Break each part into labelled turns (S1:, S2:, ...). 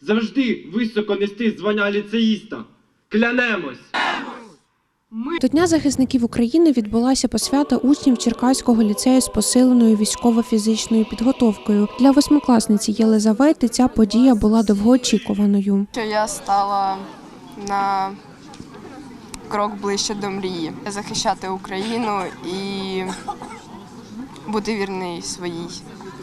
S1: завжди високо нести звання ліцеїста. Клянемось!
S2: До Дня захисників України відбулася посвята учнів Черкаського ліцею з посиленою військово-фізичною підготовкою. Для восьмикласниці Єлизавети ця подія була довгоочікуваною.
S3: що я стала на крок ближче до мрії захищати Україну і бути вірний своїй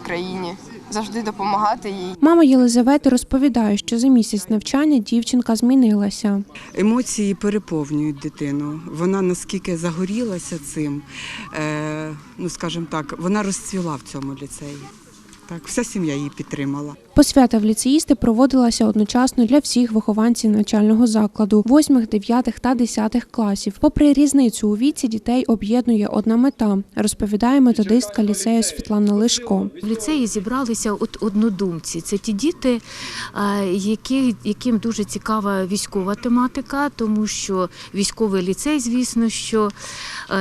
S3: країні, завжди допомагати їй.
S2: Мама Єлизавети розповідає, що за місяць навчання дівчинка змінилася.
S4: Емоції переповнюють дитину. Вона наскільки загорілася цим, е, ну скажімо так, вона розцвіла в цьому ліцеї. Так, вся сім'я її підтримала.
S2: Посвята в ліцеїсти проводилася одночасно для всіх вихованців навчального закладу 8, 9 та 10 класів. Попри різницю у віці, дітей об'єднує одна мета, розповідає методистка ліцею Світлана Лишко.
S5: В ліцеї зібралися от однодумці. Це ті діти, які, яким дуже цікава військова тематика, тому що військовий ліцей, звісно, що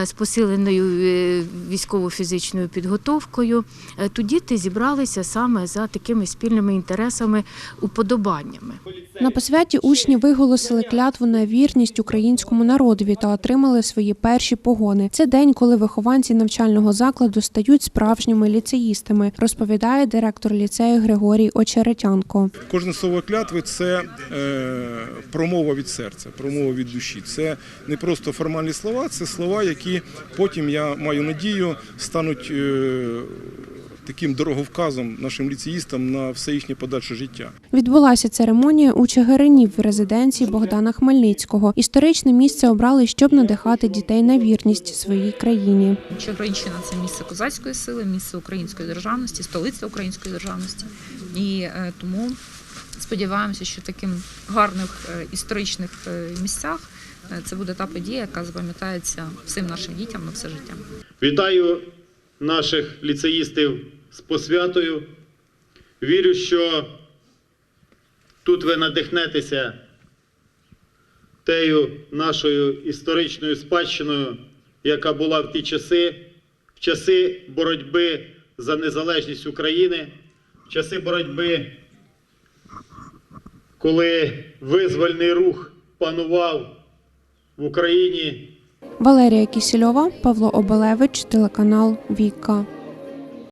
S5: з посиленою е, військово-фізичною підготовкою. Е, Тут діти зібралися саме за такими спільними інтересами, уподобаннями.
S2: На посвяті учні виголосили клятву на вірність українському народові та отримали свої перші погони. Це день, коли вихованці навчального закладу стають справжніми ліцеїстами, розповідає директор ліцею Григорій Очеретянко.
S6: Кожне слово клятви це е, промова від серця, промова від душі. Це не просто формальні слова, це слова, які потім я маю надію стануть е, таким дороговказом нашим ліцеїстам на все їхнє подальше життя.
S2: Відбулася церемонія у Чигирині в резиденції Богдана Хмельницького. Історичне місце обрали, щоб надихати дітей на вірність своїй країні.
S7: Чигиринщина це місце козацької сили, місце української державності, столиця української державності. І е, тому сподіваємося, що таким гарних е, історичних е, місцях це буде та подія, яка запам'ятається всім нашим дітям на все життя.
S8: Вітаю наших ліцеїстів з посвятою. Вірю, що тут ви надихнетеся тею нашою історичною спадщиною, яка була в ті часи, в часи боротьби за незалежність України, в часи боротьби, коли визвольний рух панував в Україні.
S2: Валерія Кісільова, Павло Обелевич, телеканал Віка.